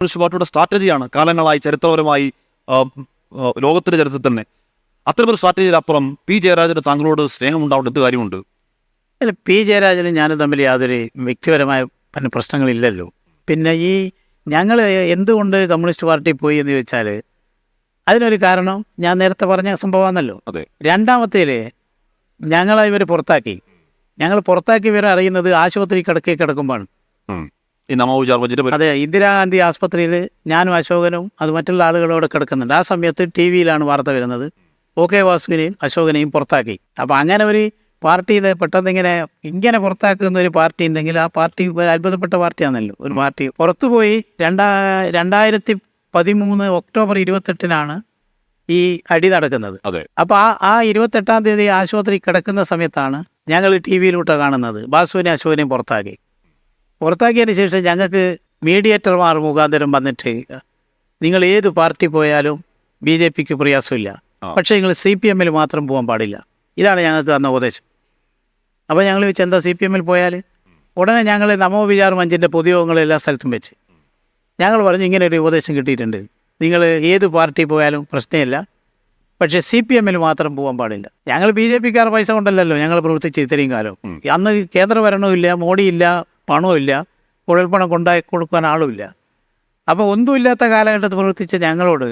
Communist പാർട്ടിയുടെ സ്ട്രാറ്റജിയാണ് കാലങ്ങളായി ചരിത്രപരമായി ലോകത്തിന്റെ ചരിത്രത്തിൽ തന്നെ. അത്തരമൊരു സ്ട്രാറ്റജിയിലപ്പുറം പി ജയരാജന് താങ്കളോട് സ്നേഹമുണ്ടാവേണ്ട എന്ത് കാര്യമുണ്ട്? അല്ല പി ജയരാജനും ഞാനും തമ്മിൽ യാതൊരു വ്യക്തിപരമായ പിന്നെ പ്രശ്നങ്ങളില്ലല്ലോ. പിന്നെ ഈ ഞങ്ങൾ എന്തുകൊണ്ട് കമ്മ്യൂണിസ്റ്റ് പാർട്ടി പോയി എന്ന് ചോദിച്ചാൽ അതിനൊരു കാരണം ഞാൻ നേരത്തെ പറഞ്ഞ സംഭവമാണല്ലോ. അതെ. രണ്ടാമത്തേൽ ഞങ്ങളെ ഇവർ പുറത്താക്കി. ഞങ്ങൾ പുറത്താക്കി ഇവരെ അറിയുന്നത് ആശുപത്രി കിടക്കി കിടക്കുമ്പോഴാണ്. ഈ പേര് അതെ ഇന്ദിരാഗാന്ധി ആസ്പത്രിയിൽ ഞാനും അശോകനും അത് മറ്റുള്ള ആളുകളോട് കിടക്കുന്നുണ്ട്. ആ സമയത്ത് ടി വിയിലാണ് വാർത്ത വരുന്നത്. ഒ കെ വാസുവിനെയും അശോകനെയും പുറത്താക്കി. അപ്പോൾ അങ്ങനെ ഒരു പാർട്ടി ഇത് പെട്ടെന്ന് ഇങ്ങനെ ഇങ്ങനെ പുറത്താക്കുന്ന ഒരു പാർട്ടി ഉണ്ടെങ്കിൽ ആ പാർട്ടി ഒരു അത്ഭുതപ്പെട്ട പാർട്ടിയാണല്ലോ. ഒരു പാർട്ടി പുറത്തുപോയി രണ്ടാ രണ്ടായിരത്തി പതിമൂന്ന് ഒക്ടോബർ ഇരുപത്തെട്ടിനാണ് ഈ അടി നടക്കുന്നത്. അതെ. അപ്പോൾ ആ ആ ഇരുപത്തെട്ടാം തീയതി ആശുപത്രി കിടക്കുന്ന സമയത്താണ് ഞങ്ങൾ ടി വിയിലൂട്ട് കാണുന്നത്. ബാസുവിനെ അശോകനെയും പുറത്താക്കി. പുറത്താക്കിയതിന് ശേഷം ഞങ്ങൾക്ക് മീഡിയേറ്റർമാർ മുഖാന്തരം വന്നിട്ട് നിങ്ങൾ ഏത് പാർട്ടി പോയാലും ബി ജെ പിക്ക് പ്രയാസമില്ല. പക്ഷേ നിങ്ങൾ സി പി എമ്മിൽ മാത്രം പോകാൻ പാടില്ല. ഇതാണ് ഞങ്ങൾക്ക് തന്ന ഉപദേശം. അപ്പോൾ ഞങ്ങൾ വെച്ച് എന്താ സി പി എമ്മിൽ പോയാൽ? ഉടനെ ഞങ്ങൾ നമോ വിചാർ മഞ്ചിന്റെ പൊതുയോഗങ്ങൾ എല്ലാ സ്ഥലത്തും വെച്ച്. ഞങ്ങൾ പറഞ്ഞു ഇങ്ങനെ ഒരു ഉപദേശം കിട്ടിയിട്ടുണ്ട്. നിങ്ങൾ ഏത് പാർട്ടി പോയാലും പ്രശ്നമില്ല. പക്ഷേ സി പി എമ്മിൽ മാത്രം പോകാൻ പാടില്ല. ഞങ്ങൾ ബി ജെ പിക്കാർ പൈസ കൊണ്ടല്ലല്ലോ ഞങ്ങൾ പ്രവർത്തിച്ച് ഇത്രയും കാലം. അന്ന് കേന്ദ്ര ഭരണവുമില്ല മോഡിയില്ല പണവുമില്ല. കുഴൽപ്പണം കൊണ്ടായി കൊടുക്കാൻ ആളുമില്ല. അപ്പോൾ ഒന്നുമില്ലാത്ത കാലഘട്ടത്തിൽ പ്രവർത്തിച്ച ഞങ്ങളോട്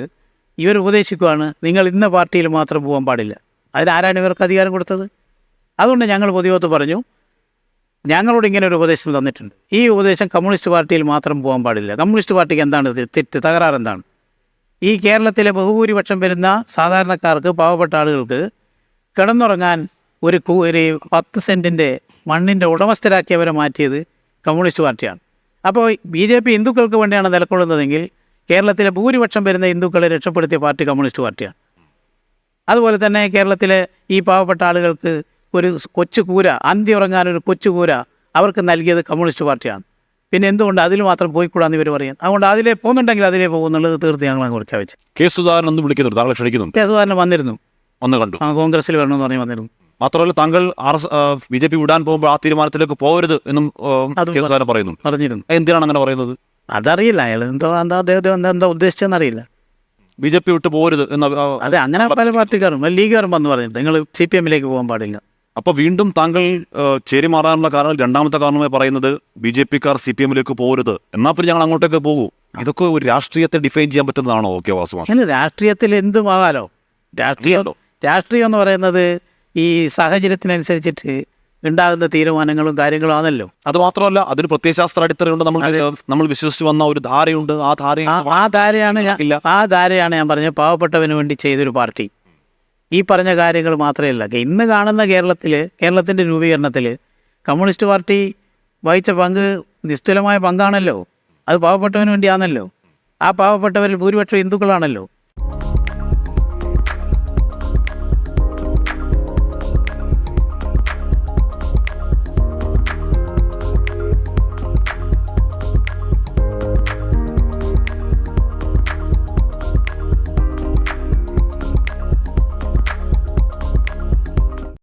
ഇവർ ഉപദേശിക്കുകയാണ് നിങ്ങൾ ഇന്ന പാർട്ടിയിൽ മാത്രം പോകാൻ പാടില്ല. അതിനാരാണ് ഇവർക്ക് അധികാരം കൊടുത്തത്? അതുകൊണ്ട് ഞങ്ങൾ പൊതുവത്ത് പറഞ്ഞു ഞങ്ങളോട് ഇങ്ങനെ ഒരു ഉപദേശം തന്നിട്ടുണ്ട്. ഈ ഉപദേശം കമ്മ്യൂണിസ്റ്റ് പാർട്ടിയിൽ മാത്രം പോകാൻ പാടില്ല. കമ്മ്യൂണിസ്റ്റ് പാർട്ടിക്ക് എന്താണ് തെറ്റ് തകരാറ് എന്താണ്? ഈ കേരളത്തിലെ ബഹുഭൂരിപക്ഷം വരുന്ന സാധാരണക്കാർക്ക് പാവപ്പെട്ട ആളുകൾക്ക് കിടന്നുറങ്ങാൻ ഒരു ഒരു പത്ത് സെന്റിന്റെ മണ്ണിന്റെ ഉടമസ്ഥരാക്കിയവരെ മാറ്റിയത് കമ്മ്യൂണിസ്റ്റ് പാർട്ടിയാണ്. അപ്പോൾ ബി ജെ പി ഹിന്ദുക്കൾക്ക് വേണ്ടിയാണ് നിലകൊള്ളുന്നതെങ്കിൽ കേരളത്തിലെ ഭൂരിപക്ഷം വരുന്ന ഹിന്ദുക്കളെ രക്ഷപ്പെടുത്തിയ പാർട്ടി കമ്മ്യൂണിസ്റ്റ് പാർട്ടിയാണ്. അതുപോലെ തന്നെ കേരളത്തിലെ ഈ പാവപ്പെട്ട ആളുകൾക്ക് ഒരു കൊച്ചു കൂര അന്തി ഉറങ്ങാൻ ഒരു കൊച്ചു കൂര അവർക്ക് നൽകിയത് കമ്മ്യൂണിസ്റ്റ് പാർട്ടിയാണ്. പിന്നെ എന്തുകൊണ്ട് അതിൽ മാത്രം പോയിക്കൂടാന്ന് ഇവർ പറയും. അതുകൊണ്ട് അതിലേ പോകുന്നുണ്ടെങ്കിൽ അതിലേ പോകുന്നുള്ളത് തീർത്ത് ഞങ്ങൾ അങ്ങ് പ്രഖ്യാപിച്ചു. കെ സുധാകരൻ എന്ന് വിളിക്കുന്നുണ്ട്. താങ്കളെ ക്ഷണിക്കുന്നുണ്ട്. കെ സുധാകരൻ വന്നിരുന്നു. ഒന്ന് കണ്ടു. ആ കോൺഗ്രസ്സിൽ വരണമെന്ന് പറഞ്ഞ് വന്നിരുന്നു. മാത്രമല്ല താങ്കൾ R S B J P വിടാൻ പോകുമ്പോൾ ആ തീരുമാനത്തിലേക്ക് പോകരുത് എന്നും കേസുകാരൻ പറയുന്നു കെ പറഞ്ഞിരുന്നു. എന്തിനാണ് അങ്ങനെ പറയുന്നത്? അതറിയില്ല. അയാൾ എന്തോ എന്താ അദ്ദേഹത്തെ എന്താ ഉദ്ദേശിച്ചതെന്ന് അറിയില്ല. ബി ജെ പി വിട്ട് പോകരുത് എന്ന അതെ അങ്ങനെ പല പാർട്ടിക്കാരും ലീഗുകാരും വന്ന് പറഞ്ഞു നിങ്ങൾ സി പി എമ്മിലേക്ക് പോകാൻ പാടില്ല. അപ്പൊ വീണ്ടും താങ്കൾ ചേരി മാറാനുള്ള കാരണം രണ്ടാമത്തെ കാരണമായി പറയുന്നത് ബി ജെ പിക്കാർ സി പി എമ്മിലേക്ക് പോകരുത്. എന്നാൽ പിന്നെ ഞങ്ങൾ അങ്ങോട്ടേക്ക് പോകൂ. ഇതൊക്കെ ഒരു രാഷ്ട്രീയത്തെ ഡിഫൈൻ ചെയ്യാൻ പറ്റുന്നതാണോ ഓക്കെ വാസു രാഷ്ട്രീയത്തിൽ എന്തും ആകാലോ രാഷ്ട്രീയം. രാഷ്ട്രീയം എന്ന് പറയുന്നത് ഈ സാഹചര്യത്തിനനുസരിച്ചിട്ട് ഉണ്ടാകുന്ന തീരുമാനങ്ങളും കാര്യങ്ങളും ആണല്ലോ. അത് മാത്രമല്ല അതിന് പ്രത്യയശാസ്ത്ര അടിത്തറയുണ്ട് നമ്മൾ നമ്മൾ വിശ്വസിച്ച് വന്ന ഒരു ധാരയുണ്ട്. ആ ധാര ആ ധാരയാണ് ഞാൻ ആ ധാരയാണ് ഞാൻ പറഞ്ഞ പാവപ്പെട്ടവന് വേണ്ടി ചെയ്തൊരു പാർട്ടി. ഈ പറഞ്ഞ കാര്യങ്ങൾ മാത്രമല്ല ഇന്ന് കാണുന്ന കേരളത്തിൽ കേരളത്തിന്റെ രൂപീകരണത്തിൽ കമ്മ്യൂണിസ്റ്റ് പാർട്ടി വഹിച്ച പങ്ക് നിസ്തുലമായ പങ്കാണല്ലോ. അത് പാവപ്പെട്ടവന് വേണ്ടിയാണല്ലോ. ആ പാവപ്പെട്ടവരിൽ ഭൂരിപക്ഷം ഹിന്ദുക്കളാണല്ലോ.